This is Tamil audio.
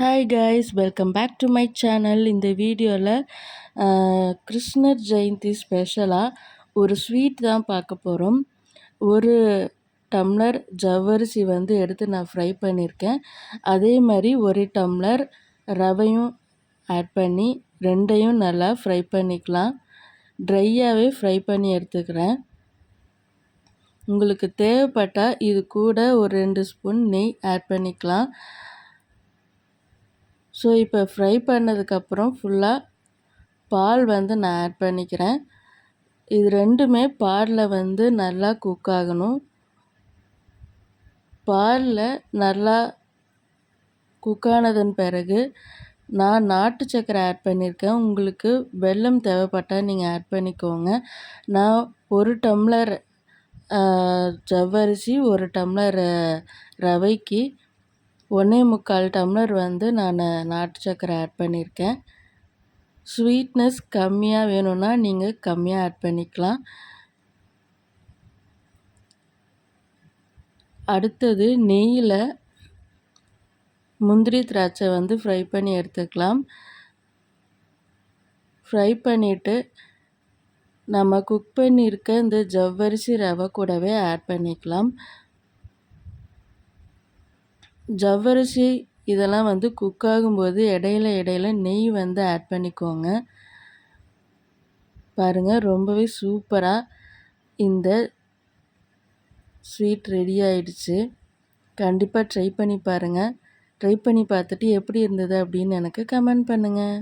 Hi guys welcome back to my channel இந்த வீடியோவில் கிருஷ்ணர் ஜெயந்தி ஸ்பெஷலாக ஒரு ஸ்வீட் தான் பார்க்க போகிறோம் ஒரு டம்ளர் ஜவ்வரிசி வந்து எடுத்து நான் ஃப்ரை பண்ணியிருக்கேன் அதே மாதிரி ஒரு டம்ளர் ரவையும் ஆட் பண்ணி ரெண்டையும் நல்லா ஃப்ரை பண்ணிக்கலாம். ட்ரையாகவே ஃப்ரை பண்ணி எடுத்துக்கிறேன். உங்களுக்கு தேவைப்பட்டால் இது கூட ஒரு ரெண்டு ஸ்பூன் நெய் ஆட் பண்ணிக்கலாம். ஸோ இப்போ ஃப்ரை பண்ணதுக்கப்புறம் ஃபுல்லாக பால் வந்து நான் ஆட் பண்ணிக்கிறேன். இது ரெண்டுமே பாலில் வந்து நல்லா குக் ஆகணும். பாலில் நல்லா குக் ஆனதன் பிறகு நான் நாட்டு சக்கரை ஆட் பண்ணியிருக்கேன். உங்களுக்கு வெல்லம் தேவைப்பட்டால் நீங்கள் ஆட் பண்ணிக்கோங்க. நான் ஒரு டம்ளர் ஜவ்வரிசி ஒரு டம்ளர் ரவைக்கு ஒன்றே முக்கால் டம்ளர் வந்து நான் நாட்டு சக்கரை ஆட் பண்ணியிருக்கேன் ஸ்வீட்னஸ் கம்மியாக வேணும்னா நீங்கள் கம்மியாக ஆட் பண்ணிக்கலாம். அடுத்தது நெய்யில் முந்திரி திராட்சை வந்து ஃப்ரை பண்ணி எடுத்துக்கலாம். ஃப்ரை பண்ணிவிட்டு நம்ம குக் பண்ணியிருக்க இந்த ஜவ்வரிசி ரவை கூடவே ஆட் பண்ணிக்கலாம். ஜவ்வரிசி இதெல்லாம் வந்து குக் ஆகும்போது இடையில இடையில நெய் வந்து ஆட் பண்ணிக்கோங்க. பாருங்கள் ரொம்பவே சூப்பராக இந்த ஸ்வீட் ரெடி ஆயிடுச்சு. கண்டிப்பாக ட்ரை பண்ணி பாருங்கள் ட்ரை பண்ணி பார்த்துட்டு எப்படி இருந்தது அப்படின்னு எனக்கு கமெண்ட் பண்ணுங்கள்